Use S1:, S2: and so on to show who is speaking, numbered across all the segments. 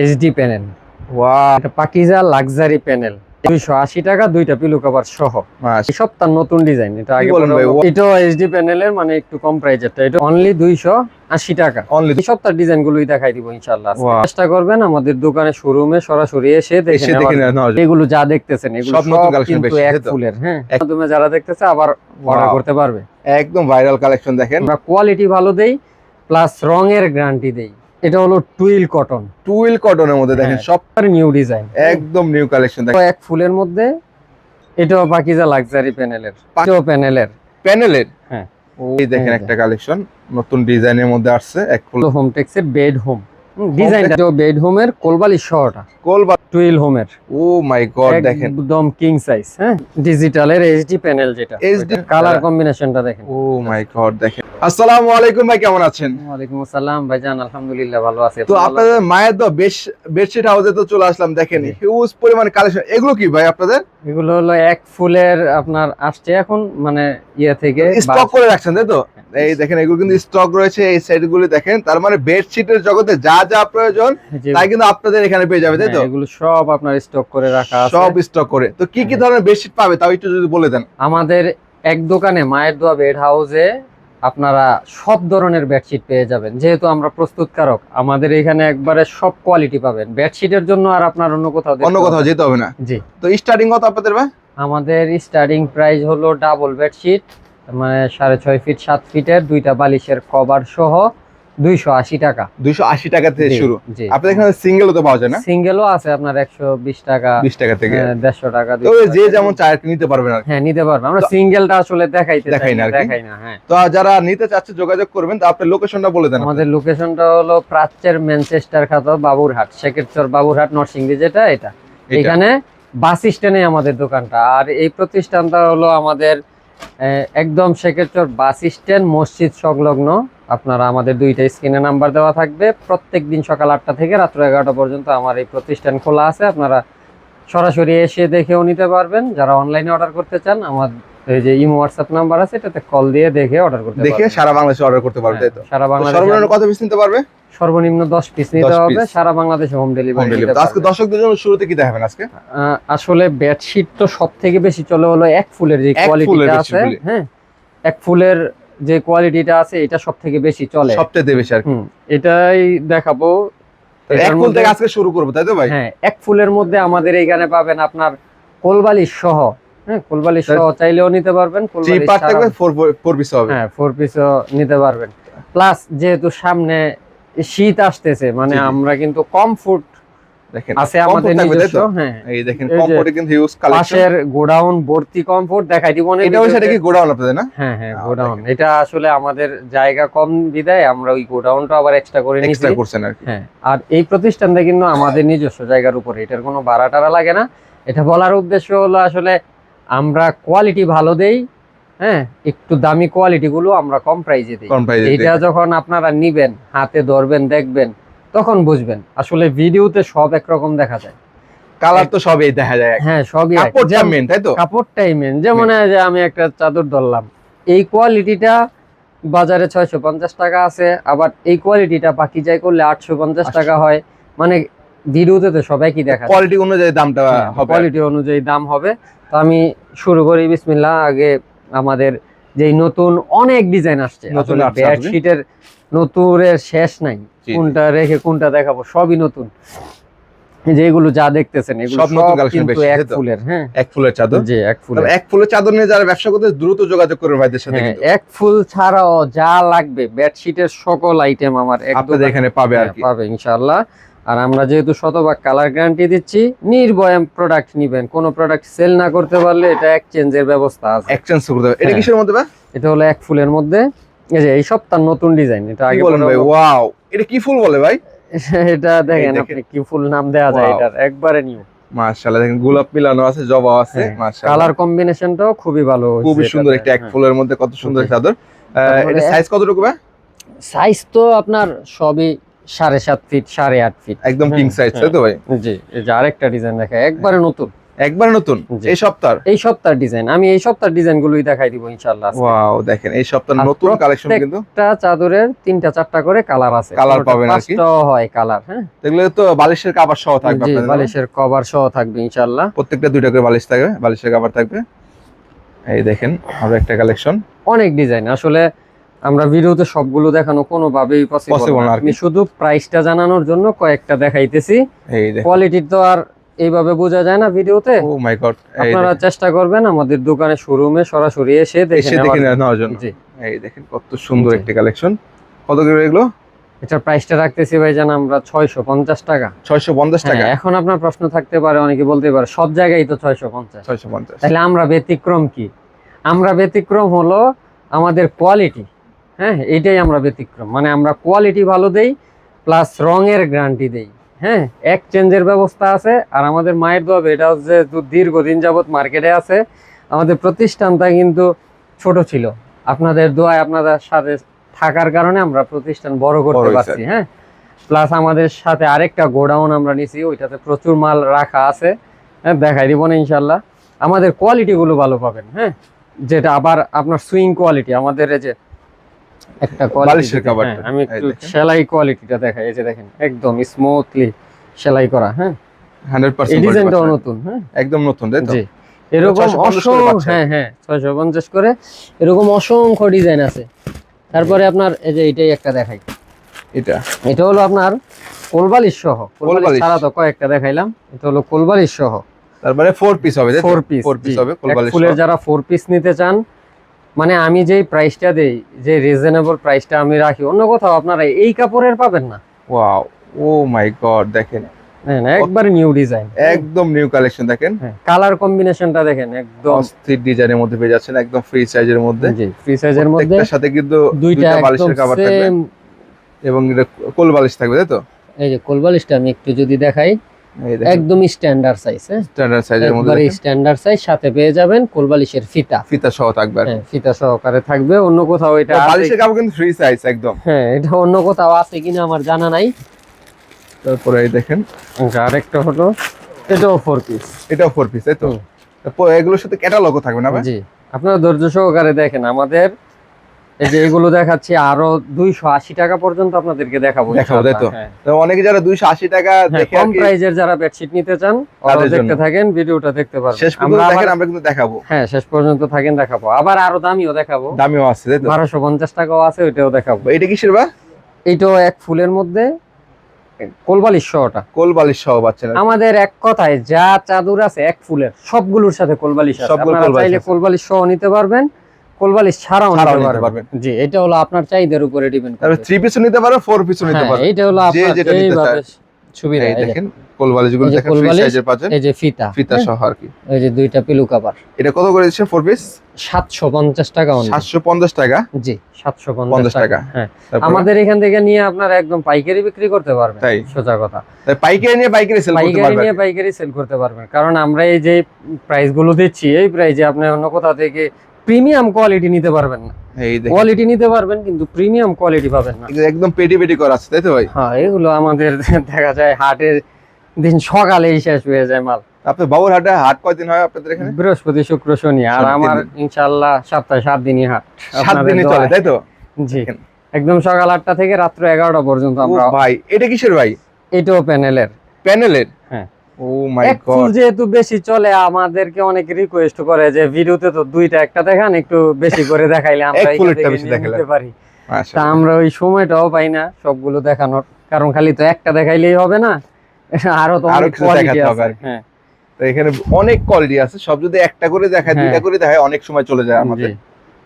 S1: HD panel
S2: wow
S1: এটা Pakeezah luxury panel দুইশো আশি টাকা দুইটা পিলো কভার সহ। সপ্তাহ নতুন ডিজাইন এটা আগে
S2: বলেন ভাই?
S1: এটা এইচডি প্যানেলের মানে একটু কম প্রাইজেরটা এটা অনলি দুইশো আশি টাকা।
S2: অনলি
S1: সপ্তাহ ডিজাইন গুলোই দেখাই দিব ইনশাল্লাহ আজকে। চেষ্টা করবেন আমাদের দোকানে শোরুমে সরাসরি এসে দেখে। এগুলো যা দেখতেছেন এগুলো
S2: সব নতুন
S1: কিন্তু
S2: বেশি,
S1: এক ফুলের হ্যাঁ? তুমি যারা দেখতেছে আবার অর্ডার করতে পারবে।
S2: একদম ভাইরাল কালেকশন দেখেন।
S1: আমরা কোয়ালিটি ভালো দেই প্লাস রঙের গ্যারান্টি দেই। এটা হলো টুইল কটন।
S2: টুইল কটনের মধ্যে দেখেন
S1: সবার নিউ ডিজাইন।
S2: একদম নিউ কালেকশন দেখেন।
S1: এক ফুলের মধ্যে এটাও পাকিজা লাক্সারি প্যানেলের।
S2: পাঁচ
S1: এটাও প্যানেলের।
S2: প্যানেলের?
S1: হ্যাঁ।
S2: এই দেখেন একটা কালেকশন নতুন ডিজাইনের মধ্যে আসছে এক ফুল।
S1: হোম টেক্সের বেড হোম ডিজাইনটা। বেড হোমের কোলবালি শহটা
S2: কোল
S1: টুইল হোমের।
S2: ও মাই গড দেখেন।
S1: একদম কিং সাইজ হ্যাঁ? ডিজিটালের এইচডি প্যানেল যেটা।
S2: HD
S1: কালার কম্বিনেশনটা দেখেন।
S2: ও মাই গড দেখেন। আসসালামু আলাইকুম ভাই কেমন আছেন?
S1: ওয়ালাইকুম আসসালাম ভাইজান আলহামদুলিল্লাহ ভালো আছি।
S2: তো আপনাদের মায়ের তো বেশ বেডশিট হাউসে তো চলে আসলাম দেখেন। হিউজ পরিমাণ কালেকশন এগুলো কি ভাই আপনাদের?
S1: এগুলো হলো এক ফুলের আপনার আসছে এখন মানে ইয়ে থেকে
S2: স্টক করে রাখছেন তাই তো? এই দেখেন এগুলো কিন্তু স্টক রয়েছে এই সেট গুলি দেখেন। তার মানে বেডশিটের জগতে যা যা প্রয়োজন
S1: যে-
S2: তাই কিন্তু আপনাদের এখানে পেয়ে যাবে তাই তো?
S1: হ্যাঁ, এগুলো সব আপনার স্টক করে রাখা
S2: সব স্টক করে। তো কি কি ধরনের বেডশিট পাবে তাও একটু যদি বলে দেন।
S1: আমাদের এক দোকানে মায়ের দোয়া বেড হাউসে আপনারা সব ধরনের বেডশিট পেয়ে যাবেন। যেহেতু আমরা প্রস্তুতকারক আমাদের এখানে একবারে সব কোয়ালিটি পাবেন। বেডশিটের জন্য আর আপনার অন্য কোথাও
S2: অন্য কোথাও যেতে হবে না।
S1: জি।
S2: তো স্টার্টিং কত আপনাদের ভাই?
S1: আমাদের স্টার্টিং প্রাইস হলো ডাবল বেডশিট মানে সাড়ে ছয় ফিট সাত ফিটের দুইটা বালিশের কভার সহ দুইশো আশি টাকা।
S2: দুইশো আশি টাকা থেকে শুরু। এখানে সিঙ্গেলও তো পাওয়া যায় না?
S1: সিঙ্গেলও আছে আপনার একশো বিশ টাকা
S2: বিশ টাকা থেকে।
S1: হ্যাঁ, দেড়শো টাকা
S2: তো
S1: 200
S2: যে যেমন চায় নিতে পারবেন
S1: হ্যাঁ নিতে পারবে। আমরা সিঙ্গেলটা আসলে দেখাইতে
S2: দেখাই না?
S1: দেখাই না হ্যাঁ।
S2: তো যারা নিতে চাচ্ছে যোগাযোগ করবেন তো আপনার লোকেশনটা বলে দেন
S1: আমাদের লোকেশনটা হলো প্রাচ্যের ম্যানচেস্টার খাত বাবুরহাট শেখেরচর বাবুরহাট নরসিংদী যেটা এটা। এখানে বাস স্ট্যান্ডে আমাদের দোকানটা। আর এই প্রতিষ্ঠানটা হলো আমাদের একদম শেখেরচর বাস স্ট্যান্ড, মসজিদ সংলগ্ন। আপনারা আমাদের দুইটা স্ক্রিনে নাম্বার দেওয়া থাকবে। প্রত্যেক দিন সকাল আটটা থেকে রাত্র এগারোটা পর্যন্ত আমার এই প্রতিষ্ঠান খোলা আছে। আপনারা সরাসরি এসে দেখেও নিতে পারবেন। যারা অনলাইনে অর্ডার করতে চান, আমার এই যে ইমো হোয়াটসঅ্যাপ নাম্বার আছে এটাতে কল দিয়ে দেখে অর্ডার করতে
S2: দেখে সারা বাংলাদেশে অর্ডার করতে পারবে তাই তো?
S1: হ্যাঁ, সারা বাংলাদেশে
S2: সর্বনিম্ন কত পিস নিতে পারবে?
S1: সর্বনিম্ন দশ পিস নিতে হবে সারা বাংলাদেশে হোম ডেলিভারি
S2: আজকে দর্শকদের জন্য শুরুতে কি দেখাবেন আজকে?
S1: আসলে বেডশিট তো সব থেকে বেশি চলে হলো এক ফুলের যে কোয়ালিটিটা আছে হ্যাঁ এক ফুলের যে কোয়ালিটিটা আছে এটা সব থেকে বেশি চলে।
S2: সবচেয়ে বেশি আর
S1: এটাই দেখাবো।
S2: এক ফুল থেকে আজকে শুরু করব তাই তো ভাই?
S1: হ্যাঁ এক ফুলের মধ্যে আমাদের এইখানে পাবেন আপনার কোলবালিশ সহ হ্যাঁ কোলবালিশ চাইলেও নিতে পারবেন
S2: ফোর পিস হবে।
S1: হ্যাঁ ফোর পিসও নিতে পারবেন। প্লাস যেহেতু সামনে শীত আসতেছে মানে। আমরা কিন্তু কম
S2: দেখেন
S1: আছে আমাদের নিজস্ব হ্যাঁ।
S2: এই দেখেন কমফোর্টে কিন্তু হিউজ কালেকশন
S1: পাশের গোডাউন ভর্তি কমফোর্ট দেখাই দিব
S2: এটা ওই সাইডে কি গোডাউন আপনাদের না?
S1: হ্যাঁ হ্যাঁ গোডাউন। এটা আসলে আমাদের জায়গা কম বিদায় আমরা ওই গোডাউনটা আবার এক্সট্রা করে নিয়েছি।
S2: এক্সট্রা করছেন আর
S1: হ্যাঁ আর এই প্রতিষ্ঠানটা কিন্তু আমাদের নিজস্ব জায়গার উপরে এটার কোনো ভাড়া টাড়া লাগে না। এটা বলার উদ্দেশ্য হলো আসলে আমরা কোয়ালিটি ভালো দেই হ্যাঁ? একটু দামি কোয়ালিটি গুলো আমরা কম প্রাইজে দিই। এটা যখন আপনারা নিবেন হাতে ধরবেন দেখবেন তখন বুঝবেন। আসলে ভিডিওতে সব একরকম দেখা যায়।
S2: কালার তো সবই দেখা যায়।
S1: হ্যাঁ সবই।
S2: কাপড়টা মেন তাই তো?
S1: কাপড়টাই মেন যেমন যে আমি একটা চাদর ধরলাম। এই কোয়ালিটিটা বাজারে ছয়শো পঞ্চাশ টাকা আছে আবার এই কোয়ালিটিটা বাকি যাই করলে আটশো পঞ্চাশ টাকা হয়। মানে ভিডিওতে তো দেখা
S2: কোয়ালিটি অনুযায়ী দামটা হবে।
S1: কোয়ালিটি অনুযায়ী দাম হবে। তো আমি শুরু করি বিসমিল্লাহ। আগে আমাদের যেই নতুন অনেক ডিজাইন আসছে। বেডশিটের নতুনের শেষ নাই। কোনটা রেখে কোনটা দেখাবো সবই নতুন। এই যে যা দেখতেছেন এগুলো
S2: সব নতুন
S1: সব
S2: বেশি,
S1: এক ফুলের হ্যাঁ।
S2: এক ফুলের চাদর?
S1: জি এক ফুলের।
S2: এক ফুলের চাদর নিয়ে যারা ব্যবসা করতে দ্রুত যোগাযোগ করবে ভাইদের সাথে
S1: হ্যাঁ,
S2: কিন্তু।
S1: এক ফুল ছাড়াও যা লাগবে বেডশিটের সকল আইটেম আমার এক
S2: আপনাদের এখানে পাবে আর
S1: হ্যাঁ,
S2: কি।
S1: পাবে ইনশাআল্লাহ। আর আমরা যেহেতু শতভাগ কালার গ্যারান্টি দিচ্ছি নির্ভয়ে প্রোডাক্ট নিবেন। কোন প্রোডাক্ট সেল না করতে পারলে এটা এক্সচেঞ্জের ব্যবস্থা আছে।
S2: এক্সচেঞ্জ করতে হবে। এটা
S1: হ্যাঁ।
S2: কিসের মধ্যে
S1: এটা হলো এক ফুলের মধ্যে। এই যে এই সপ্তাহ নতুন ডিজাইন এটা আগে
S2: বলেন ভাই? ওয়াও এটা কি ফুল বলে ভাই?
S1: এটা দেখেন। আপনি কি ফুল নাম দেওয়া যায়. এটার একবারে নিউ
S2: মাশাআল্লাহ দেখেন গোলাপ মিলানো আছে জবা আছে
S1: হ্যাঁ,
S2: মাশাআল্লাহ।
S1: কালার কম্বিনেশনটাও খুবই ভালো
S2: খুবই সুন্দর একটা এক
S1: হ্যাঁ।
S2: ফুলের মধ্যে কত সুন্দর। চাদর এটা সাইজ কতটুকু ভাই?
S1: সাইজ তো আপনার সবই সাড়ে সাত ফিট সাড়ে আট ফিট
S2: একদম
S1: হ্যাঁ,
S2: কিং সাইজ
S1: হ্যাঁ।
S2: তাই তো ভাই?
S1: জি এই যে আরেকটা ডিজাইন দেখা একবারে নতুন।
S2: একবার নতুন? এই সপ্তাহ
S1: এই সপ্তাহ ডিজাইন আমি এই সপ্তাহ ডিজাইন গুলোই দেখাই দিব ইনশাল্লাহ।
S2: ওয়াও দেখেন এই সপ্তাহ নতুন কালেকশন কিন্তু।
S1: একটা চাদরের তিনটা চারটা করে কালার আছে। কোনোটা
S2: পাবেন আর কি।
S1: হয় কালার হ্যাঁ।
S2: এগুলো তো বালিশের কাভার সহ থাকবে আপনাদের
S1: বালিশের কভার সহ থাকবে ইনশাল্লাহ
S2: প্রত্যেকটা দুইটা করে বালিশ থাকবে বালিশের কাভার থাকবে। এই দেখেন আরও একটা কালেকশন
S1: অনেক ডিজাইন আসলে আমরা ভিডিওতে সবগুলো দেখানো কোনোভাবেই পসিবল
S2: না
S1: আমি শুধু প্রাইসটা জানানোর জন্য কয়েকটা দেখাইতেছি।
S2: এই দেখেন
S1: কোয়ালিটি তো আর এইভাবে বোঝা যায় না ভিডিওতে।
S2: ও মাই গড
S1: আপনারা চেষ্টা করবেন আমাদের দোকানে শোরুমে সরাসরি এসে দেখে নেওয়ার-
S2: জন্য।
S1: জি।
S2: এই দেখেন কত সুন্দর। একটি কালেকশন কত করে এগুলো?
S1: এটার প্রাইসটা রাখতেছি ভাই জান আমরা ছয়শো পঞ্চাশ টাকা।
S2: ছয়শো পঞ্চাশ টাকা?
S1: হ্যাঁ, এখন আপনার প্রশ্ন থাকতে পারে অনেকে বলতে পারে সব জায়গায় তো ছয়শো পঞ্চাশ।
S2: ছয়শো পঞ্চাশ।
S1: তাহলে আমরা ব্যতিক্রম কি? আমরা ব্যতিক্রম হলো আমাদের কোয়ালিটি হ্যাঁ এইটাই আমরা ব্যতিক্রম। মানে আমরা কোয়ালিটি ভালো দেই প্লাস রঙের গ্যারান্টি দেই। হ্যাঁ এক্সচেঞ্জের ব্যবস্থা আছে। আর আমাদের মায়ের দোয়াবে এটা হচ্ছে দীর্ঘদিন যাবৎ মার্কেটে আছে। আমাদের প্রতিষ্ঠানটা কিন্তু ছোট ছিল। আপনাদের দোয়ায় আপনাদের সাথে থাকার কারণে আমরা প্রতিষ্ঠান বড় করতে পারছি হ্যাঁ। প্লাস আমাদের সাথে আরেকটা গোডাউন আমরা নিছি ওইটাতে প্রচুর মাল রাখা আছে। হ্যাঁ দেখাই দিব না ইনশাল্লাহ আমাদের কোয়ালিটিগুলো ভালো পাবেন হ্যাঁ। যেটা আবার আপনার সুইং কোয়ালিটি আমাদের এই যে একটা
S2: বালিশের coverটা।
S1: আমি একটু। সেলাই কোয়ালিটিটা দেখাই। এই যে দেখেন একদম স্মুথলি সেলাই করা হ্যাঁ?
S2: হান্ড্রেড
S1: এই
S2: পার্সেন্ট
S1: ডিজাইনটাও নতুন হ্যাঁ?
S2: একদম নতুন তাই তো?
S1: এরকম অসংখ্য হ্যাঁ হ্যাঁ ছয়শো পঞ্চাশ করে এরকম অসংখ্য ডিজাইন আছে। তারপরে আপনার এই যে এটাই একটা দেখাই।
S2: এটা?
S1: এটা হলো আপনার কোলবালিশ সহ। কোলবালিশ। ছাড়া তো কয়েকটা দেখাইলাম। এটা হলো কোলবালিশ সহ।
S2: তারপরে ফোর পিস হবে
S1: ফোর পিস
S2: ফোর পিস হবে কোলবালিশ
S1: ফুলের যারা ফোর পিস নিতে চান মানে আমি যেই প্রাইসটা দেই যে রিজনেবল প্রাইসটা আমি রাখি অন্য কোথাও আপনারা এই কাপড়ের পাবেন না।
S2: ওয়াও ও মাই গড দেখেন।
S1: হ্যাঁ একবারে নিউ ডিজাইন
S2: একদম নিউ কালেকশন দেখেন।
S1: কালার কম্বিনেশনটা দেখেন একদম।
S2: অস্থির ডিজাইনের মধ্যে পেয়ে যাচ্ছেন একদম ফ্রি সাইজের মধ্যে।
S1: জি ফ্রি সাইজের মধ্যে।
S2: প্রত্যেকটার সাথে কিন্তু
S1: দুইটা
S2: বালিশের কভার থাকবে। এবং এটা কোল বালিশ থাকবে তাই তো?
S1: এই যে কোলবালিশটা আমি একটু যদি দেখাই। একদম স্ট্যান্ডার্ড সাইজ
S2: স্ট্যান্ডার্ড সাইজের মধ্যে
S1: স্ট্যান্ডার্ড সাইজ সাথে পেয়ে যাবেন কোলবালিশের ফিতা।
S2: ফিতা সহ থাকবে।
S1: হ্যাঁ ফিতা সহকারে থাকবে। অন্য কোথাও এটা
S2: বালিশের কাপড় কিন্তু ফ্রি সাইজ একদম।
S1: হ্যাঁ এটা অন্য কোথাও আছে কিনা আমার জানা নাই।
S2: তারপরে এই দেখেন।
S1: আরেকটা হলো এটাও ফোর পিস
S2: এটাও ফোর পিস তাই তো। এগুলোর সাথে ক্যাটালগও থাকবে না
S1: জি। আপনারা ধৈর্য সহকারে দেখেন। আমাদের এই যে এগুলো দেখাচ্ছি আরও দুইশো আশি টাকা পর্যন্ত আপনাদেরকে দেখাবো
S2: দেখাবো, তাই তো?
S1: ইনশাআল্লাহ, হ্যাঁ।
S2: তো অনেকে যারা দুইশো আশি টাকা
S1: হ্যাঁ,
S2: দেখে
S1: কম প্রাইজের যারা বেডশিট নিতে চান ওরাও দেখতে থাকেন ভিডিওটা দেখতে পারবেন।
S2: শেষ পর্যন্ত
S1: আমরা
S2: দেখেন আমরা কিন্তু দেখাবো।
S1: হ্যাঁ শেষ পর্যন্ত থাকেন দেখাবো। আবার আরও দামিও দেখাবো।
S2: দামিও আছে তাই তো?
S1: টাকাও আছে ওইটাও দেখাবো।
S2: এটা কিসের বা?
S1: এইটাও এক ফুলের মধ্যে কোলবালিশ শোটা
S2: কোল বালিশ সহ পাচ্ছেন
S1: আমাদের এক কথায় যা চাদর আছে এক ফুলের সবগুলোর সাথে কোলবালিশ আছে। আপনারা
S2: কোলবালিশ
S1: চাইলে কোলবালিশ সহ নিতে পারবেন। কোলবালিশ ছাড়াও নিতে পারবেন।
S2: পারবেন।
S1: জি এটা হলো আপনার চাহিদার উপরে ডিপেন্ড
S2: তারপরে থ্রি নিতে ফোর নিতে
S1: হ্যাঁ এইটা হলো আপনার
S2: যেটা নিতে
S1: সুবিধা
S2: এই
S1: দেখেনগুলো
S2: দেখেন ফ্রি সাইজের পাচ্ছেন।
S1: এই যে ফিতা।
S2: ফিতা
S1: হ্যাঁ,
S2: সহ আর কি।
S1: এই যে দুইটা পিলু কাবার
S2: এটা কত করে দিচ্ছে ফোর পিস
S1: সাতশো পঞ্চাশ টাকা only।
S2: সাতশো পঞ্চাশ টাকা?
S1: জি সাতশো
S2: পঞ্চাশ
S1: পঞ্চাশ
S2: টাকা।
S1: টাকা। হ্যাঁ। আমাদের এখান থেকে নিয়ে আপনারা একদম পাইকারি বিক্রি করতে পারবেন? সোজা কথা।
S2: তাই পাইকারি নিয়ে পাইকারি সেল করতে
S1: পাইকারি নিয়ে পাইকারি সেল করতে পারবেন। কারণ আমরা এই যে প্রাইসগুলো দিচ্ছি এই প্রাইজে আপনি অন্য কোথা থেকে প্রিমিয়াম কোয়ালিটি নিতে পারবেন না।
S2: এই দেখেন।
S1: কোয়ালিটি নিতে পারবেন কিন্তু প্রিমিয়াম কোয়ালিটি পাবেন না।
S2: একদম পেটি পেটি করা আছে তাই তো ভাই?
S1: হ্যাঁ এগুলো আমাদের দেখা যায় হাটের দিন সকালেই শেষ হয়ে যায় মাল।
S2: আপনার বাবুর হাটে হাট কয়দিন হয় আপনাদের এখানে?
S1: বৃহস্পতি শুক্র শনি আর আমার ইনশাআল্লাহ সপ্তাহে সাত দিনই হাট।
S2: সাত দিনই চলে তাই তো?
S1: জি। একদম সকাল আটটা থেকে রাত্র এগারোটা পর্যন্ত আমরা
S2: ভাই এটা কিসের ভাই?
S1: এটাও প্যানেলের।
S2: প্যানেলের?
S1: হ্যাঁ। যেহেতু বেশি চলে আমাদেরকে অনেক রিকোয়েস্ট করে যে ভিডিওতে তো দুইটা একটা দেখান একটু বেশি করে দেখাইলে আমরা। নিতে পারি। তা আমরা ওই সময়টাও পাই না সবগুলো দেখানোর কারণ খালি তো একটা দেখাইলেই হবে না আরও তো অনেক কোয়ালিটি আছে। হ্যাঁ।
S2: তো এখানে অনেক কোয়ালিটি আছে সব যদি একটা করে দেখায়
S1: হ্যাঁ।
S2: দুইটা করে দেখায় অনেক সময় চলে যায় আমাদের।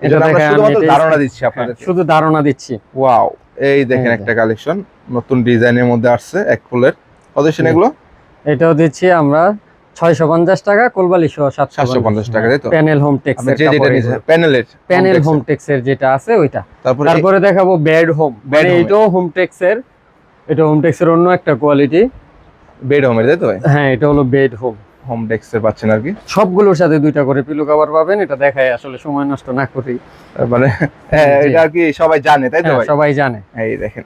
S1: এটা
S2: আমরা শুধুমাত্র ধারণা দিচ্ছি
S1: হ্যাঁ,
S2: আপনাদের
S1: শুধু ধারণা দিচ্ছি।
S2: ওয়াও এই দেখেন একটা কালেকশন নতুন ডিজাইনের মধ্যে আসছে এক ফুলের। কত এগুলো?
S1: এটাও দিচ্ছি আমরা ছয়শো পঞ্চাশ টাকা কোলবালি সহ সাতশো
S2: 750 টাকা,
S1: প্যানেল হোম টেক্স
S2: যেটা প্যানেলের
S1: প্যানেল হোম টেক্স এর যেটা আছে ওইটা।
S2: তারপরে
S1: দেখাবো বেড হোম মানে এটাও হোম টেক্স এর। এটা হোম টেক্স এর অন্য একটা কোয়ালিটি
S2: বেড হোমের তাই তো
S1: হ্যাঁ এটা হলো বেড হোম
S2: হোম পাচ্ছেন আর কি?
S1: সবগুলোর সাথে দুইটা করে পিলো কভার পাবেন এটা দেখায় আসলে সময় নষ্ট না করি
S2: মানে হ্যাঁ, এটা আর কি সবাই জানে তাই তো
S1: হ্যাঁ, সবাই জানে।
S2: এই দেখেন।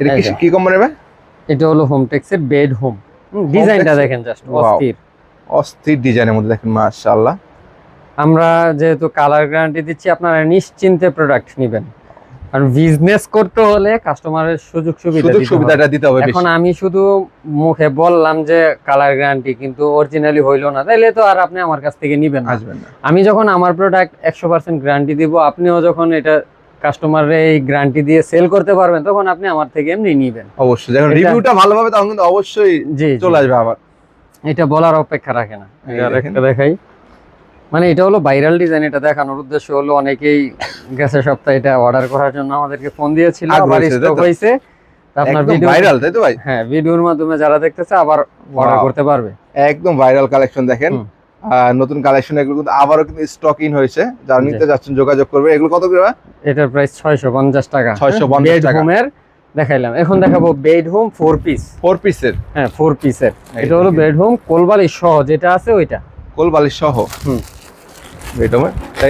S2: এটা কি
S1: যে।
S2: কি কোম্পানি
S1: এটা হলো হোম টেক্স এর বেড হোম ডিজাইনটা দেখেন জাস্ট অস্থির।
S2: অস্থির ডিজাইনের মধ্যে দেখেন মাশাআল্লাহ।
S1: আমরা যেহেতু কালার গ্যারান্টি দিচ্ছি আপনারা নিশ্চিন্তে প্রোডাক্ট নেবেন। কারণ বিজনেস করতে হলে কাস্টমারের সুযোগ সুবিধা।
S2: সুবিধাটা দিতে হবে
S1: এখন আমি শুধু মুখে বললাম যে কালার গ্যারান্টি কিন্তু অরিজিনালি হইল না। তাইলে তো আর আপনি আমার কাছ থেকে নিবেন না।
S2: আসবেন না।
S1: আমি যখন আমার প্রোডাক্ট একশো পার্সেন্ট গ্যারান্টি দিব আপনিও যখন এটা কাস্টমারের এই গ্যারান্টি দিয়ে সেল করতে পারবেন তখন আপনি আমার থেকে এমনি নিবেন।
S2: অবশ্যই যখন রিভিউটা ভালো হবে তখন কিন্তু অবশ্যই। চলে আসবে আবার।
S1: এটা বলার অপেক্ষা রাখে না। দেখাই। মানে এটা হলো ভাইরাল ডিজাইন এটা দেখানোর উদ্দেশ্য হলো অনেকেই গেছে সপ্তাহে এটা অর্ডার করার জন্য আমাদেরকে ফোন দিয়েছিল আবার স্টক? হয়েছে। আপনার ভিডিও
S2: ভাইরাল তাই তো ভাই?
S1: হ্যাঁ ভিডিওর মাধ্যমে যারা দেখতেছে আবার অর্ডার করতে পারবে।
S2: একদম ভাইরাল কালেকশন দেখেন। নতুন কালেকশন এগুলো কিন্তু আবারও কিন্তু স্টক ইন হয়েছে। যারা নিতে যাচ্ছেন যোগাযোগ করবে। এগুলো কত করে
S1: এটার প্রাইস ছয়শো পঞ্চাশ টাকা।
S2: 650
S1: বেড
S2: টাকা।
S1: দেখাইলাম। এখন দেখাবো bed home four piece
S2: four পিসের
S1: হ্যাঁ ফোর পিসের এটা হলো হোম কোলবালি সহ যেটা আছে ওইটা।
S2: কোল বালিশ সহ?
S1: হুম।
S2: এটা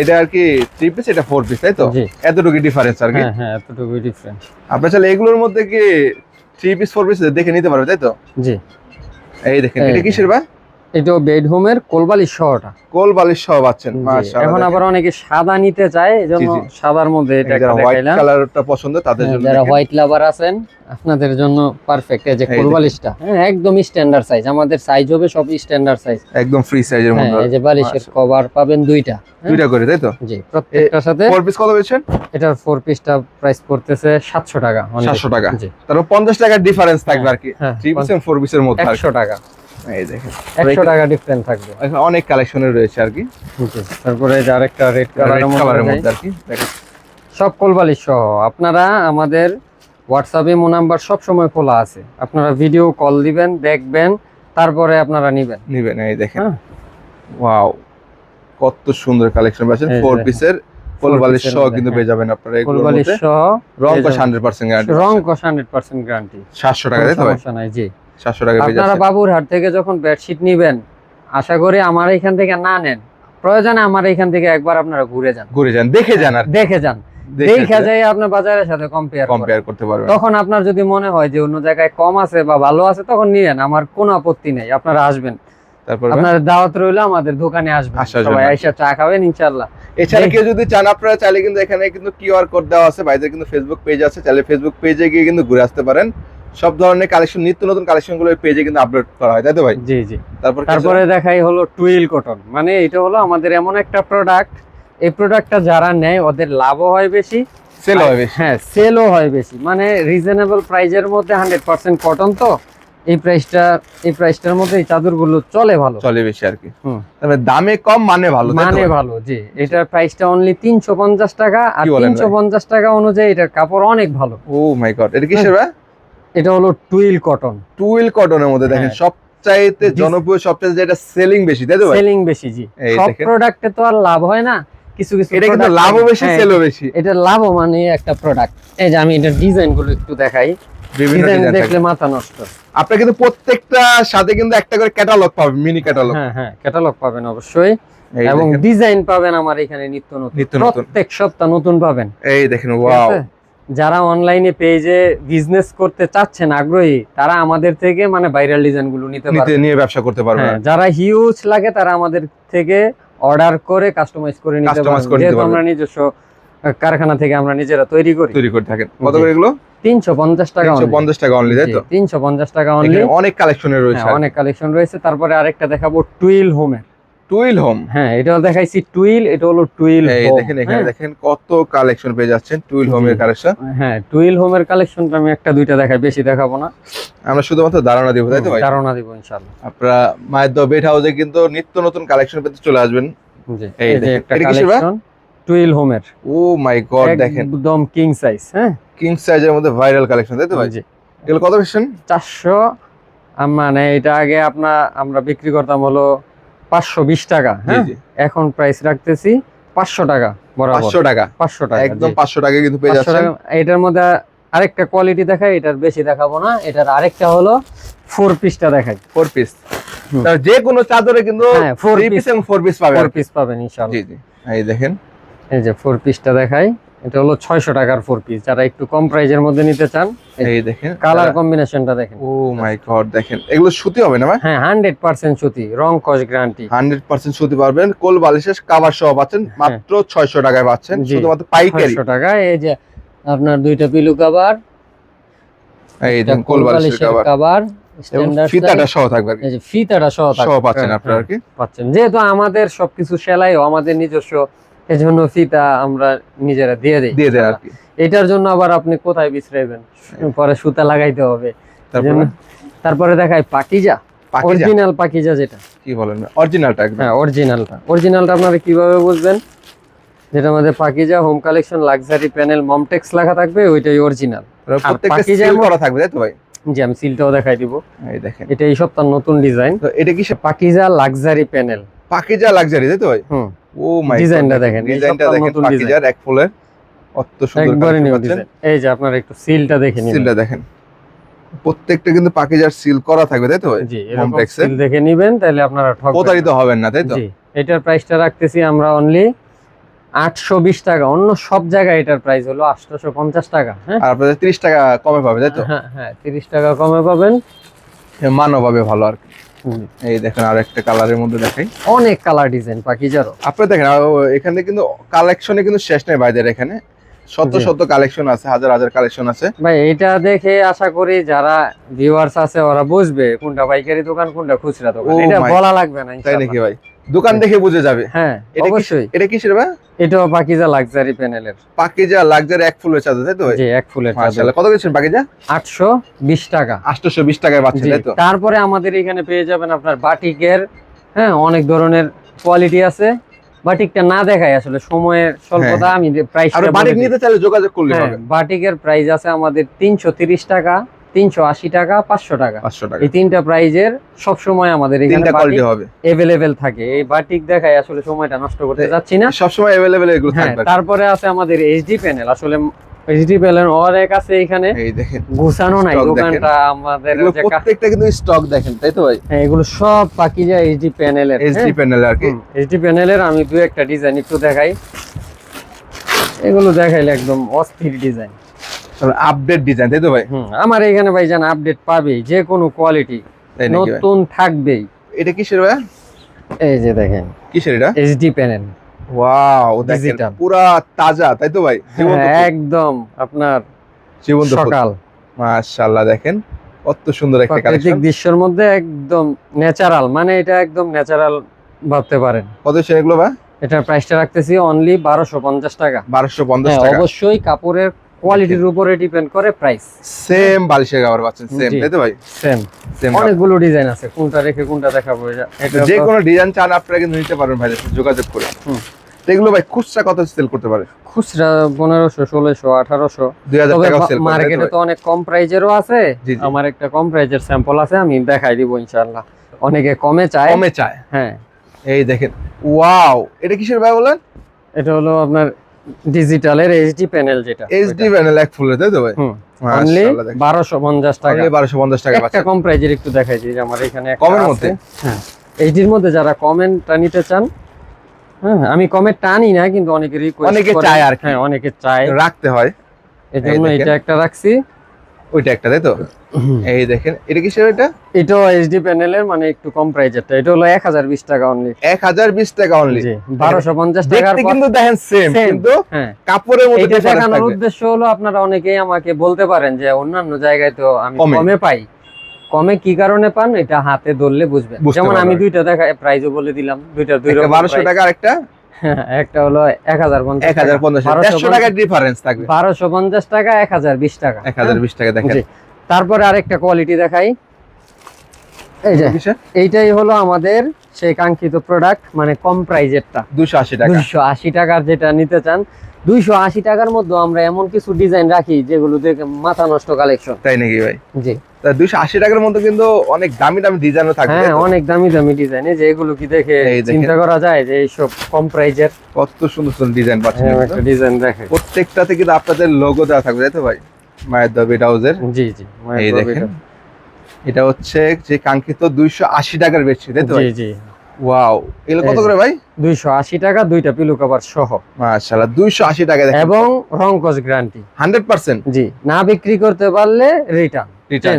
S2: এটা আর কি থ্রি পিস এটা ফোর পিস তাই তো? এতটুকু ডিফারেন্স আর কি?
S1: হ্যাঁ হ্যাঁ এতটুকুই ডিফারেন্স
S2: আপনার চাইলে এগুলোর মধ্যে কি থ্রি পিস ফোর পিস দেখে নিতে পারবে তাই তো?
S1: জি।
S2: এই দেখেন এটা কিসের বা
S1: এটাও বেড হোমের কোলবালি সহটা
S2: কোল বালিশ সহ পাচ্ছেন মাশাআল্লাহ
S1: এখন আবার অনেকে সাদা নিতে চায় এই জন্য
S2: জি, জি।
S1: সাদার মধ্যে এটা
S2: হোয়াইট কালারটা পছন্দ তাদের
S1: হ্যাঁ,
S2: জন্য
S1: যারা হোয়াইট লাভার আছেন আপনাদের জন্য পারফেক্ট এই যে কোলবালিশটা। হ্যাঁ একদম স্ট্যান্ডার্ড সাইজ আমাদের সাইজ হবে সব স্ট্যান্ডার্ড সাইজ
S2: একদম ফ্রি সাইজের
S1: হ্যাঁ
S2: মধ্যে।
S1: এই যে বালিশের কভার পাবেন দুইটা হ্যাঁ,
S2: দুইটা করে তাই তো?
S1: জি প্রত্যেকটার সাথে
S2: ফোর পিস কত পেয়েছেন
S1: এটার ফোর পিসটা প্রাইস পড়তেছে সাতশো টাকা। only।
S2: 700 টাকা। তারপর পঞ্চাশ টাকার ডিফারেন্স থাকবে আর কি।
S1: হ্যাঁ
S2: থ্রি পিস এবং ফোর পিসের মধ্যে আর কি।
S1: একশো টাকা।
S2: এই দেখেন।
S1: একশো টাকা ডিফারেন্ট থাকবে।
S2: এখানে অনেক কালেকশনের রয়েছে আর কি।
S1: তারপরে এই যে আরেকটা রেড
S2: কালারের মধ্যে আর কি দেখেন।
S1: সব কোলবালিশ সহ আপনারা আমাদের হোয়াটসঅ্যাপে মো নাম্বার সব সময় খোলা আছে। আপনারা ভিডিও কল দিবেন দেখবেন তারপরে আপনারা নিবেন।
S2: নিবেন এই দেখেন।
S1: হ্যাঁ।
S2: ওয়াও কত সুন্দর কালেকশন পাচ্ছেন। ফোর পিসের
S1: Four
S2: ফুল বালিশ
S1: piece এর
S2: সহ কিন্তু
S1: হ্যাঁ।
S2: পেয়ে যাবেন আপনারা এগুলোর মধ্যে।
S1: সহ
S2: রং কস
S1: যে-
S2: হান্ড্রেড পার্সেন্ট গ্যারান্টি
S1: রং হান্ড্রেড পার্সেন্ট গ্যারান্টি
S2: সাতশো টাকা তাই তো ভাই?
S1: সমস্যা নাই জি।
S2: টাকা
S1: আপনারা বাবুরহাট থেকে যখন বেডশিট নিবেন আশা করি আমার এখান থেকে না নেন। প্রয়োজনে আমার এখান থেকে একবার আপনারা ঘুরে যান।
S2: ঘুরে যান দেখে যান আর
S1: দেখে যান। দেখে আপনার বাজারের সাথে কম্পেয়ার
S2: কম্পেয়ার করতে পারবেন।
S1: তখন আপনার যদি মনে হয় যে অন্য জায়গায় কম আছে বা ভালো আছে তখন নিয়েন আমার কোনো আপত্তি নেই। আপনারা আসবেন।
S2: তারপর?
S1: আপনার দাওয়াত রইল আমাদের দোকানে আসবেন। সবাই আইসা চা খাবেন ইনশাল্লাহ
S2: এছাড়া কেউ যদি চান আপনারা চাইলে কিন্তু এখানে কিন্তু কিউআর কোড দেওয়া আছে। বাইদের কিন্তু ফেসবুক পেজ আছে। চাইলে ফেসবুক পেজে গিয়ে কিন্তু ঘুরে আসতে পারেন। সব ধরনের কালেকশন নিত্য নতুন কালেকশনগুলো পেজে কিন্তু আপলোড করা হয় তাই তো ভাই?
S1: জি জি।
S2: তারপর
S1: তারপরে দেখাই হলো টুইল কটন মানে এটা হলো আমাদের এমন একটা প্রোডাক্ট এই প্রোডাক্টটা যারা নেয় ওদের লাভও হয় বেশি
S2: সেল হয় বেশি।
S1: হ্যাঁ সেলও হয় বেশি। মানে রিজনেবল প্রাইজের মধ্যে হান্ড্রেড পার্সেন্ট কটন তো এই প্রাইসটা এই প্রাইসটার মধ্যে এই চাদরগুলো চলে ভালো।
S2: চলে বেশি আর কি।
S1: হুম।
S2: তবে দামে কম মানে ভালো
S1: মানে ভালো জি। এটার প্রাইসটা অনলি তিনশো পঞ্চাশ টাকা আর
S2: কি বলেন
S1: তিনশো পঞ্চাশ টাকা অনুযায়ী এটার কাপড় অনেক ভালো।
S2: ও মাই গড এটা কিসের ভাই?
S1: এটা হলো টুইল কটন।
S2: টুইল কটনের মধ্যে দেখেন
S1: হ্যাঁ।
S2: সবচাইতে জনপ্রিয় সবচাইতে যেটা সেলিং বেশি তাই তো ভাই?
S1: সেলিং বেশি জি। সব প্রোডাক্টে তো আর লাভ হয় না কিছু কিছু
S2: এটা কিন্তু লাভও বেশি
S1: হ্যাঁ,
S2: সেলও বেশি।
S1: এটা লাভও মানে একটা প্রোডাক্ট এই যে আমি এটা ডিজাইনগুলো একটু দেখাই।
S2: বিভিন্ন
S1: ডিজাইন দেখলে মাথা নষ্ট।
S2: আপনি কিন্তু প্রত্যেকটা সাথে কিন্তু একটা করে ক্যাটালগ পাবেন মিনি ক্যাটালগ
S1: হ্যাঁ হ্যাঁ ক্যাটালগ পাবেন অবশ্যই। এবং ডিজাইন পাবেন আমার এখানে নিত্য নতুন।
S2: নিত্য নতুন।
S1: প্রত্যেক সপ্তাহ নতুন পাবেন।
S2: এই দেখেন ওয়াও?
S1: যারা অনলাইনে পেজে বিজনেস করতে চাচ্ছেন আগ্রহী তারা আমাদের থেকে মানে ভাইরাল ডিজাইনগুলো নিতে পারবে।
S2: নিয়ে ব্যবসা করতে পারবেন
S1: হ্যাঁ, যারা হিউজ লাগে তারা আমাদের থেকে অর্ডার করে কাস্টমাইজ করে নিতে
S2: নিতে
S1: যেহেতু আমরা নিজস্ব কারখানা থেকে আমরা নিজেরা তৈরি করি।
S2: তৈরি করে থাকেন। কত করে এগুলো?
S1: তিনশো পঞ্চাশ টাকা
S2: তিনশো পঞ্চাশ টাকা অনলি তাই তো?
S1: তিনশো পঞ্চাশ টাকা অনলি
S2: অনেক কালেকশনের রয়েছে
S1: অনেক কালেকশন রয়েছে। তারপরে আরেকটা দেখাবো টুইল হোমের
S2: টুইল হোম?
S1: হ্যাঁ এটাও দেখাইছি টুইল এটা হলো টুইল
S2: এই দেখেন এখানে
S1: হ্যাঁ?
S2: দেখেন কত কালেকশন পেয়ে যাচ্ছেন টুইল। হোমের কালেকশন।
S1: হ্যাঁ টুইল হোমের কালেকশনটা আমি একটা দুইটা দেখাই বেশি দেখাবো না।
S2: আমরা শুধুমাত্র ধারণা দিব তাই তো ভাই?
S1: ধারণা দিব ইনশাআল্লাহ।
S2: আপনারা মায়ের দ হাউসে কিন্তু নিত্য নতুন কালেকশন পেতে চলে আসবেন।
S1: জি
S2: এই
S1: একটা
S2: এটা?
S1: কালেকশন? টুইল হোমের।
S2: ও মাই গড দেখেন।
S1: একদম কিং সাইজ হ্যাঁ।
S2: কিং সাইজের মধ্যে ভাইরাল কালেকশন তাই তো ভাই?
S1: জি।
S2: এগুলো কত পেয়েছেন
S1: চারশো মানে এটা আগে আপনার আমরা বিক্রি করতাম হলো পাঁচশো বিশ টাকা হ্যাঁ? এখন প্রাইস রাখতেছি পাঁচশো টাকা
S2: পাঁচশো টাকা?
S1: পাঁচশো টাকা
S2: একদম পাঁচশো টাকা কিন্তু পেয়ে
S1: 500
S2: যাচ্ছেন।
S1: টাকা। এটার মধ্যে আরেকটা কোয়ালিটি দেখাই এটার বেশি দেখাবো না। এটার আরেকটা হলো ফোর পিসটা দেখাই।
S2: Four piece. যে কোনো চাদরে কিন্তু
S1: হ্যাঁ ফোর
S2: থ্রি
S1: পিস
S2: পিস এবং ফোর পিস পাবেন
S1: ফোর পিস পাবেন ইনশাআল্লাহ।
S2: জি জি। এই দেখেন।
S1: এই যে ফোর পিসটা দেখাই। এটা হলো ছয়শো টাকার ফোর পিস যারা একটু কম প্রাইজের মধ্যে নিতে চান
S2: এই দেখেন
S1: কালার কম্বিনেশনটা দেখেন।
S2: ও মাই গড দেখেন। এগুলো সুতি হবে না ভাই?
S1: হ্যাঁ হান্ড্রেড পার্সেন্ট সুতি রং কস গ্যারান্টি
S2: হান্ড্রেড পার্সেন্ট সুতি পারবেন কোল বালিশের কাভার সহ পাচ্ছেন মাত্র ছয়শো টাকায় পাচ্ছেন
S1: হ্যাঁ।
S2: শুধুমাত্র পাইকারি।
S1: ছয়শো টাকা এই যে আপনার দুইটা পিলু কাবার
S2: এই দেখেন কোল বালিশের কাভার
S1: কাবার
S2: ফিতাটা সহ থাকবে
S1: এই যে ফিতাটা সহ
S2: সহ পাচ্ছেন
S1: হ্যাঁ,
S2: আপনারা
S1: হ্যাঁ,
S2: কি।
S1: পাচ্ছেন। যেহেতু আমাদের সবকিছু সেলাইও আমাদের নিজস্ব এজন্য ফিতা আমরা নিজেরা দিয়ে দিই।
S2: দিয়ে দেয় আর কি।
S1: এটার জন্য আবার আপনি কোথায় বিছরাইবেন পরে সুতা লাগাইতে হবে।
S2: তারপরে?
S1: দেখায় পাকিজা। অরিজিনাল পাকিজা যেটা।
S2: কি বলেন? অরিজিনালটা
S1: হ্যাঁ অরিজিনালটা অরিজিনালটা আপনারা কীভাবে বুঝবেন? যেটা আমাদের Pakiza home collection luxury panel Momtex লেখা থাকবে ওইটাই অরিজিনাল
S2: প্রত্যেকটা
S1: পাকিজা
S2: সিল করা থাকবে তাই তো ভাই?
S1: জি আমি সিলটাও দেখাই দিব।
S2: এই দেখেন।
S1: এটা এই সপ্তাহ নতুন ডিজাইন
S2: তো এটা কি
S1: Pakiza luxury panel
S2: Pakiza luxury তাই তো ভাই?
S1: হুম।
S2: ও মাই
S1: ডিজাইনটা দেখেন,
S2: ডিজাইনটা দেখেন পাকিজার এক ফুলের অত সুন্দর
S1: একবারে নিউ ডিজাইন এই যে আপনারা একটু সিলটা দেখে নিন
S2: সিলটা দেখেন। প্রত্যেকটা কিন্তু পাকিজার সিল করা থাকবে তাই তো ভাই?
S1: জি এরকম সিল দেখে নিবেন তাহলে আপনারা ঠকবেন
S2: প্রতারিত হবেন না তাই তো?
S1: জি এটার প্রাইসটা রাখতেছি আমরা অনলি আটশো বিশ টাকা। অন্য সব জায়গায় এটার প্রাইস হলো টাকা হ্যাঁ?
S2: আর আপনাদের ত্রিশ টাকা কমে পাবে তাই তো?
S1: হ্যাঁ হ্যাঁ তিরিশ টাকা কমে পাবেন।
S2: মানও পাবে ভালো আর কি। এই দেখেন আর একটা কালারের মধ্যে দেখাই।
S1: অনেক কালার ডিজাইন পাকিজারও।
S2: আপনি দেখেন এখানে কিন্তু কালেকশনে কিন্তু শেষ নেই বাইদের এখানে। শত। শত কালেকশন আছে হাজার হাজার কালেকশন আছে।
S1: ভাই এটা দেখে আশা করি যারা ভিউয়ার্স আছে ওরা বুঝবে কোনটা পাইকারি দোকান কোনটা খুচরা দোকান।
S2: Oh
S1: এটা বলা লাগবে না
S2: তাই নাকি ভাই? দোকান দেখে বুঝে যাবে।
S1: হ্যাঁ
S2: এটা
S1: অবশ্যই।
S2: এটা কিসের ভাই?
S1: এটাও পাকিজা লাক্সারি প্যানেলের
S2: পাকিজা লাক্সারি এক ফুলের চাদর তাই তো
S1: জি এক ফুলের
S2: মাশাআল্লাহ। কত দিচ্ছেন পাকিজা?
S1: আটশো বিশ টাকা।
S2: 820 টাকায় পাচ্ছেন তাই তো?
S1: তারপরে আমাদের এখানে পেয়ে যাবেন আপনার বাটিকের হ্যাঁ অনেক ধরনের কোয়ালিটি আছে। বাটিকটা না দেখাই আসলে সময়ের স্বল্পতা আমি প্রাইস
S2: আর বাড়ি নিতে চাইলে যোগাযোগ করলে হবে।
S1: বাটিকের প্রাইস আছে আমাদের তিনশো তিরিশ টাকা। তিনশো আশি টাকা পাঁচশো টাকা।
S2: পাঁচশো টাকা।
S1: এই তিনটা প্রাইজের সবসময় আমাদের এখানে
S2: কোয়ালিটি হবে।
S1: অ্যাভেলেবেল থাকে। এই বাটিক দেখাই আসলে সময়টা নষ্ট করতে যাচ্ছি না।
S2: সবসময় অ্যাভেলেবেল এগুলো
S1: হ্যাঁ,
S2: থাকবে।
S1: তারপরে আছে আমাদের এইচডি প্যানেল আসলে এইচডি প্যানেল অনেক আছে এখানে।
S2: এই দেখেন
S1: গুছানো নাই দোকানটা আমাদের
S2: প্রত্যেকটা কিন্তু স্টক দেখেন তাই তো ভাই?
S1: হ্যাঁ এগুলো সব বাকি যায় এইচডি প্যানেলের
S2: এইচডি প্যানেল আর কি।
S1: এইচডি প্যানেলের আমি দু একটা ডিজাইন একটু দেখাই। এগুলো দেখাইলে একদম অস্থির ডিজাইন
S2: আপডেট ডিজাইন তাই তো ভাই?
S1: আমার এখানে ভাই জান আপডেট পাবে যে কোনো কোয়ালিটি নতুন থাকবেই।
S2: এটা কিসের ভাই?
S1: এই যে দেখেন।
S2: কিসের এটা?
S1: এইচডি প্যানেল
S2: ওয়াও দেখেন। পুরা তাজা তাই তো ভাই?
S1: একদম আপনার
S2: জীবন্ত
S1: সকাল।
S2: মাশাআল্লাহ দেখেন কত সুন্দর একটা
S1: প্রাকৃতিক
S2: কালেকশন
S1: দৃশ্যের মধ্যে একদম ন্যাচারাল মানে এটা একদম ন্যাচারাল ভাবতে পারেন।
S2: কত এগুলো ভাই?
S1: এটার প্রাইসটা রাখতেছি অনলি বারোশো পঞ্চাশ টাকা।
S2: 1250
S1: হ্যাঁ
S2: টাকা।
S1: অবশ্যই কাপড়ের কোয়ালিটির উপরে ডিপেন্ড করে প্রাইস
S2: সেম বালিশের কভার পাচ্ছেন সেম। তাই তো ভাই?
S1: সেম
S2: সেম
S1: অনেকগুলো ডিজাইন আছে কোনটা রেখে কোনটা দেখাবো এটা-
S2: যে কোনো ডিজাইন চান আপনারা কিন্তু নিতে পারবেন ভাই যোগাযোগ করে।
S1: হুম।
S2: এগুলো ভাই খুচরা কত সেল করতে পারে?
S1: খুচরা পনেরোশো ষোলোশো আঠারোশো।
S2: 2000 টাকা সেল করে তাই তো
S1: মার্কেটে তো অনেক কম প্রাইজেরও আছে। আমার একটা কম প্রাইজের স্যাম্পল আছে আমি দেখাই দিব ইনশাআল্লাহ। অনেকে কমে চায়।
S2: কমে চায়।
S1: হ্যাঁ।
S2: এই দেখেন ওয়াও এটা কিসের ভাই বলেন?
S1: এটা হলো আপনার ডিজিটালের এইচডি প্যানেল যেটা।
S2: এইচডি প্যানেল এক ফুলের তাই তো ভাই?
S1: অনলি
S2: মাশাআল্লাহ দেখেন।
S1: বারোশো পঞ্চাশ টাকা।
S2: অনলি 1250 টাকা
S1: একটা কম প্রাইজের একটু দেখাই দিই যে আমার এখানে
S2: কমের। মধ্যে?
S1: হ্যাঁ। এইচডির মধ্যে যারা কমেন্টটা নিতে চান হ্যাঁ আমি কমেন্ট টানি না কিন্তু অনেকে রিকোয়েস্ট
S2: অনেকে চায় আর
S1: হ্যাঁ অনেকে চায়।
S2: রাখতে হয়।
S1: এই জন্য এটা একটা রাখছি।
S2: ওইটা একটা তাই তো? এই দেখেন এটা কিসের এটা
S1: এটাও এইচডি প্যানেলের মানে একটু কম প্রাইজেরটা এটা হলো এক হাজার বিশ টাকা অনলি
S2: 1020 টাকা অনলি
S1: জি বারোশো পঞ্চাশ টাকার
S2: দেখতে কিন্তু দেখেন সেম কিন্তু
S1: হ্যাঁ।
S2: কাপড়ের মধ্যে difference
S1: দেখানোর উদ্দেশ্য হলো আপনারা অনেকেই আমাকে বলতে পারেন যে অন্যান্য জায়গায় তো আমি
S2: কমে।
S1: পাই। কমে কি কারণে পান? এটা হাতে ধরলে বুঝবেন। যেমন আমি দুইটা দেখা প্রাইজও বলে দিলাম। দুইটা দুই
S2: একটা
S1: রকম
S2: 1200 টাকা আর একটা
S1: একটা হলো এক হাজার পঞ্চাশ
S2: 1050 150 টাকা। ডিফারেন্স থাকবে।
S1: বারোশো পঞ্চাশ টাকা এক হাজার বিশ টাকা।
S2: 1020 টাকা দেখেন।
S1: তারপরে আরেকটা কোয়ালিটি দেখাই। এই যে এইটাই হলো আমাদের সেই কাঙ্ক্ষিত প্রোডাক্ট মানে কম প্রাইজেরটা
S2: 280 টাকা।
S1: দুইশো আশি টাকার যেটা নিতে চান দুইশো আশি টাকার মধ্যে আমরা এমন কিছু ডিজাইন রাখি যেগুলো দেখে মাথা নষ্ট কালেকশন
S2: তাই নাকি ভাই?
S1: জি।
S2: 280 টাকার মধ্যে কিন্তু অনেক দামি দামি ডিজাইনও থাকবে
S1: হ্যাঁ অনেক দামি দামি ডিজাইন এই যে এগুলো কি দেখে চিন্তা করা যায় যে এইসব কম প্রাইজের
S2: কত সুন্দর সুন্দর ডিজাইন পাচ্ছেন
S1: ডিজাইন দেখে
S2: প্রত্যেকটাতে কিন্তু আপনাদের লোগো দেওয়া থাকবে তাই তো ভাই? মায়ের দা বিট হাউসের
S1: জি জি
S2: এই দেখেন। এটা হচ্ছে যে কাঙ্ক্ষিত 280 টাকার বেডশিট তাই তো
S1: জি
S2: ভাই?
S1: জি
S2: ওয়াও এগুলো কত করে ভাই?
S1: দুইশো আশি টাকা দুইটা পিলু কভার সহ।
S2: মাশাআল্লাহ দুইশো আশি টাকা
S1: এবং রংকস গ্যারান্টি
S2: হান্ড্রেড পার্সেন্ট?
S1: জি না বিক্রি করতে পারলে রিটার্ন.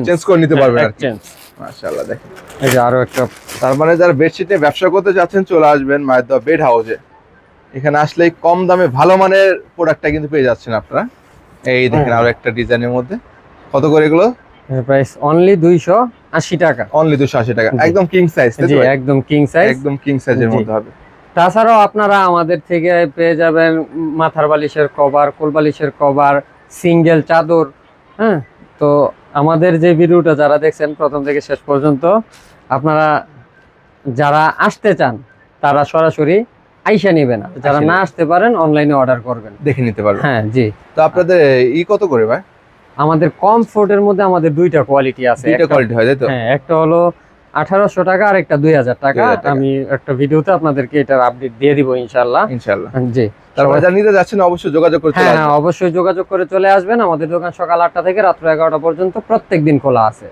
S2: চেঞ্জ করে নিতে পারবেন আর
S1: চেঞ্জ
S2: মাশাআল্লাহ দেখেন।
S1: এই যে আরও একটা
S2: তার মানে যারা বেডশিটে ব্যবসা করতে যাচ্ছেন চলে আসবেন মায়ের বেড হাউসে এখানে আসলেই কম দামে ভালো মানের প্রোডাক্টটা কিন্তু পেয়ে যাচ্ছেন আপনারা। এই দেখেন আরও একটা ডিজাইনের মধ্যে। কত করে এগুলো?
S1: প্রাইস অনলি দুইশো আশি টাকা।
S2: অনলি দুশো আশি টাকা। একদম কিং সাইজ
S1: জি একদম কিং সাইজ
S2: একদম কিং সাইজের মধ্যে হবে।
S1: তাছাড়াও আপনারা আমাদের থেকে পেয়ে যাবেন মাথার বালিশের কভার কোল বালিশের কভার সিঙ্গেল চাদর হ্যাঁ? তো আমাদের যে ভিডিওটা যারা দেখছেন প্রথম থেকে শেষ পর্যন্ত আপনারা যারা আসতে চান তারা সরাসরি আইসা নেবেন। না যারা না আসতে পারেন অনলাইনে অর্ডার করবেন।
S2: দেখে নিতে পারবেন।
S1: হ্যাঁ জি।
S2: তো আপনাদের ই কত করে ভাই?
S1: আমাদের কমফোর্টের মধ্যে আমাদের দুইটা কোয়ালিটি আছে।
S2: দুইটা কোয়ালিটি হয় তাই তো?
S1: হ্যাঁ একটা হলো আঠারোশো টাকা আর একটা দুই হাজার টাকা। আমি একটা ভিডিওতে আপনাদেরকে এটার আপডেট দিয়ে দিব ইনশাল্লাহ
S2: ইনশাল্লাহ
S1: জি।
S2: তারপরে যারা নিতে যাচ্ছেন অবশ্যই যোগাযোগ করতে
S1: হ্যাঁ হ্যাঁ অবশ্যই যোগাযোগ করে চলে আসবেন। আমাদের দোকান সকাল আটটা থেকে রাত্র এগারোটা পর্যন্ত প্রত্যেক দিন খোলা আছে।